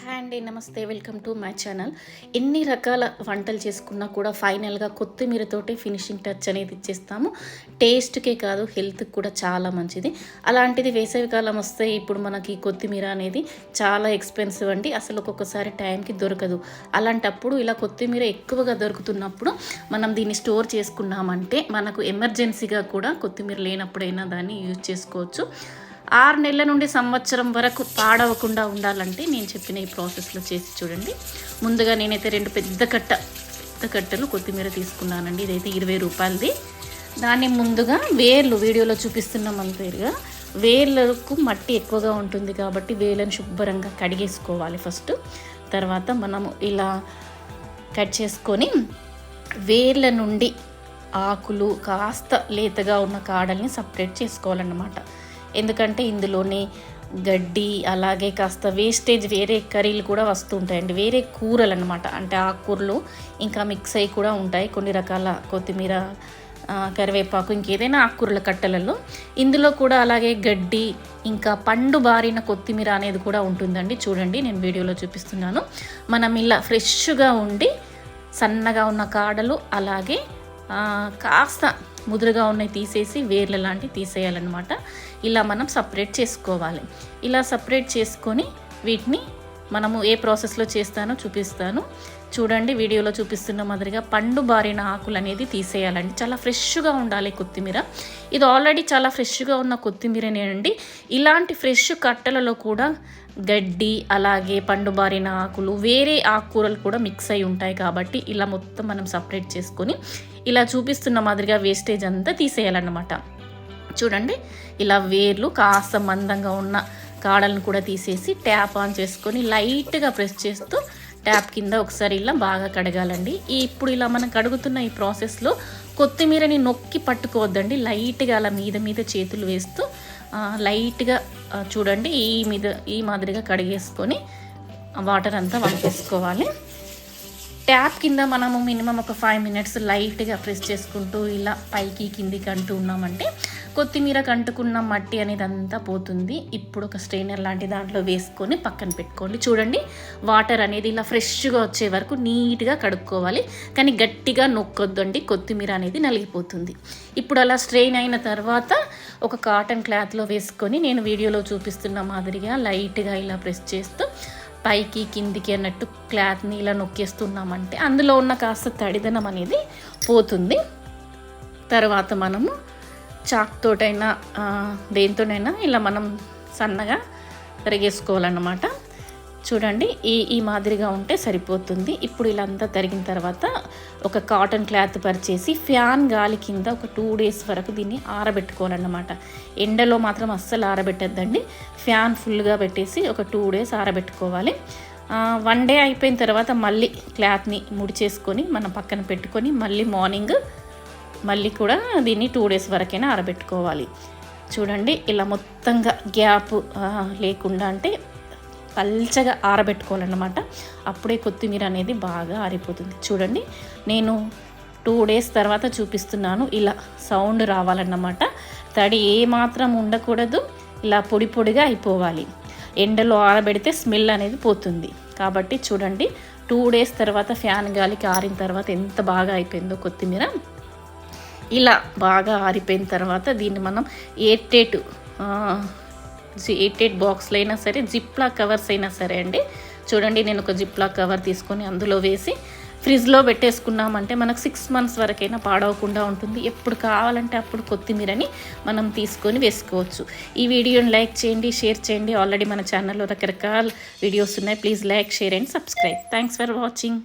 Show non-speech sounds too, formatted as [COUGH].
Hi అండి namaste. Welcome to my channel. ఎన్ని రకాల వంటలు చేసుకున్నా కూడా ఫైనల్గా కొత్తిమీరతోటి ఫినిషింగ్ టచ్ అనేది ఇచ్చేస్తాము. టేస్ట్కే కాదు హెల్త్కి కూడా చాలా మంచిది. అలాంటిది వేసవికాలం వస్తే ఇప్పుడు మనకి కొత్తిమీర అనేది చాలా ఎక్స్పెన్సివ్ అండి. అసలు ఒక్కొక్కసారి టైంకి దొరకదు. అలాంటప్పుడు ఇలా కొత్తిమీర ఎక్కువగా దొరుకుతున్నప్పుడు మనం దీన్ని స్టోర్ చేసుకున్నామంటే మనకు ఎమర్జెన్సీగా కూడా కొత్తిమీర లేనప్పుడైనా దాన్ని యూజ్ చేసుకోవచ్చు. ఆరు నెలల నుండి సంవత్సరం వరకు పాడవకుండా ఉండాలంటే నేను చెప్పిన ఈ ప్రాసెస్లో చేసి చూడండి. ముందుగా నేనైతే రెండు పెద్ద కట్ట పెద్ద కట్టలు కొత్తిమీర తీసుకున్నానండి. ఇదైతే ఇరవై రూపాయలది. దాన్ని ముందుగా వేర్లు వీడియోలో చూపిస్తున్నాం పేరుగా వేర్లకు మట్టి ఎక్కువగా ఉంటుంది కాబట్టి వేర్లను శుభ్రంగా కడిగేసుకోవాలి ఫస్ట్. తర్వాత మనము ఇలా కట్ చేసుకొని వేర్ల నుండి ఆకులు కాస్త లేతగా ఉన్న కాడల్ని సపరేట్ చేసుకోవాలన్నమాట. ఎందుకంటే ఇందులోనే గడ్డి అలాగే కాస్త వేస్టేజ్ వేరే కర్రీలు కూడా వస్తుంటాయండి. వేరే కూరలు అనమాట అంటే ఆకుకూరలు ఇంకా మిక్స్ అయ్యి కూడా ఉంటాయి. కొన్ని రకాల కొత్తిమీర కరివేపాకు ఇంకేదైనా ఆకుకూరల కట్టలలో. ఇందులో కూడా అలాగే గడ్డి ఇంకా పండు బారిన కొత్తిమీర అనేది కూడా ఉంటుందండి. చూడండి నేను వీడియోలో చూపిస్తున్నాను. మనం ఇలా ఫ్రెష్గా ఉండి సన్నగా ఉన్న కాడలు అలాగే కాస్త ముదురుగా ఉన్నవి తీసేసి వేర్ల లాంటివి తీసేయాలన్నమాట. ఇలా మనం సపరేట్ చేసుకోవాలి. ఇలా సపరేట్ చేసుకొని వీటిని మనము ఏ ప్రాసెస్లో చేస్తానో చూపిస్తాను. చూడండి వీడియోలో చూపిస్తున్న మాదిరిగా పండు బారిన ఆకులు అనేది తీసేయాలండి. చాలా ఫ్రెష్గా ఉండాలి కొత్తిమీర. ఇది ఆల్రెడీ చాలా ఫ్రెష్గా ఉన్న కొత్తిమీరనేనండి. ఇలాంటి ఫ్రెష్ కట్టలలో కూడా గడ్డి అలాగే పండు బారిన ఆకులు వేరే ఆకుకూరలు కూడా మిక్స్ అయి ఉంటాయి కాబట్టి ఇలా మొత్తం మనం సపరేట్ చేసుకొని ఇలా చూపిస్తున్న మాదిరిగా వేస్టేజ్ అంతా తీసేయాలన్నమాట. చూడండి ఇలా వేర్లు కాస్త మందంగా ఉన్న కాడలను కూడా తీసేసి ట్యాప్ ఆన్ చేసుకొని లైట్గా ప్రెస్ చేస్తూ ట్యాప్ కింద ఒకసారి ఇలా బాగా కడగాలండి. ఈ ఇప్పుడు ఇలా మనం కడుగుతున్న ఈ ప్రాసెస్లో కొత్తిమీరని నొక్కి పట్టుకోవద్దండి. లైట్గా అలా మీద మీద చేతులు వేస్తూ లైట్గా చూడండి ఈ మీద ఈ మాదిరిగా కడిగేసుకొని వాటర్ అంతా [LAUGHS] వంపేసుకోవాలి. ట్యాప్ కింద మనము మినిమం ఒక ఫైవ్ మినిట్స్ లైట్గా ప్రెస్ చేసుకుంటూ ఇలా పైకి కిందికి అంటూ ఉన్నామంటే కొత్తిమీర కంటుకున్న మట్టి అనేది అంతా పోతుంది. ఇప్పుడు ఒక స్ట్రైనర్ లాంటి దాంట్లో వేసుకొని పక్కన పెట్టుకోండి. చూడండి వాటర్ అనేది ఇలా ఫ్రెష్గా వచ్చే వరకు నీట్గా కడుక్కోవాలి. కానీ గట్టిగా నొక్కొద్దండి కొత్తిమీర అనేది నలిగిపోతుంది. ఇప్పుడు అలా స్ట్రెయిన్ అయిన తర్వాత ఒక కాటన్ క్లాత్లో వేసుకొని నేను వీడియోలో చూపిస్తున్న మాదిరిగా లైట్గా ఇలా ప్రెస్ చేస్తూ పైకి కిందికి అన్నట్టు క్లాత్ని ఇలా నొక్కేస్తున్నామంటే అందులో ఉన్న కాస్త తడిదనం అనేది పోతుంది. తర్వాత మనము చాక్తోటైనా దేనితోనైనా ఇలా మనం సన్నగా తరిగేసుకోవాలన్నమాట చూడండి ఈ ఈ మాదిరిగా ఉంటే సరిపోతుంది. ఇప్పుడు ఇలా అంతా తరిగిన తర్వాత ఒక కాటన్ క్లాత్ పరిచేసి ఫ్యాన్ గాలి కింద ఒక టూ డేస్ వరకు దీన్ని ఆరబెట్టుకోవాలన్నమాట. ఎండలో మాత్రం అస్సలు ఆరబెట్టద్దండి. ఫ్యాన్ ఫుల్గా పెట్టేసి ఒక టూ డేస్ ఆరబెట్టుకోవాలి. వన్ డే అయిపోయిన తర్వాత మళ్ళీ క్లాత్ని ముడిచేసుకొని మనం పక్కన పెట్టుకొని మళ్ళీ మార్నింగ్ మళ్ళీ కూడా దీన్ని టూ డేస్ వరకైనా ఆరబెట్టుకోవాలి. చూడండి ఇలా మొత్తంగా గ్యాప్ లేకుండా అంటే పల్చగా ఆరబెట్టుకోవాలన్నమాట. అప్పుడే కొత్తిమీర అనేది బాగా ఆరిపోతుంది. చూడండి నేను టూ డేస్ తర్వాత చూపిస్తున్నాను. ఇలా సౌండ్ రావాలన్నమాట. తడి ఏమాత్రం ఉండకూడదు. ఇలా పొడి పొడిగా అయిపోవాలి. ఎండలో ఆరబెడితే స్మెల్ అనేది పోతుంది. కాబట్టి చూడండి టూ డేస్ తర్వాత ఫ్యాన్ గాలికి ఆరిన తర్వాత ఎంత బాగా అయిపోయిందో కొత్తిమీర. ఇలా బాగా ఆరిపోయిన తర్వాత దీన్ని మనం ఎయిట్ ఎయిట్ బాక్స్లు అయినా సరే జిప్లా కవర్స్ అయినా సరే అండి. చూడండి నేను ఒక జిప్లా కవర్ తీసుకొని అందులో వేసి ఫ్రిడ్జ్లో పెట్టేసుకున్నామంటే మనకు సిక్స్ మంత్స్ వరకైనా పాడవకుండా ఉంటుంది. ఎప్పుడు కావాలంటే అప్పుడు కొత్తిమీరని మనం తీసుకొని వేసుకోవచ్చు. ఈ వీడియోని లైక్ చేయండి షేర్ చేయండి. ఆల్రెడీ మన ఛానల్లో రకరకాల వీడియోస్ ఉన్నాయి. Please like share and subscribe thanks for watching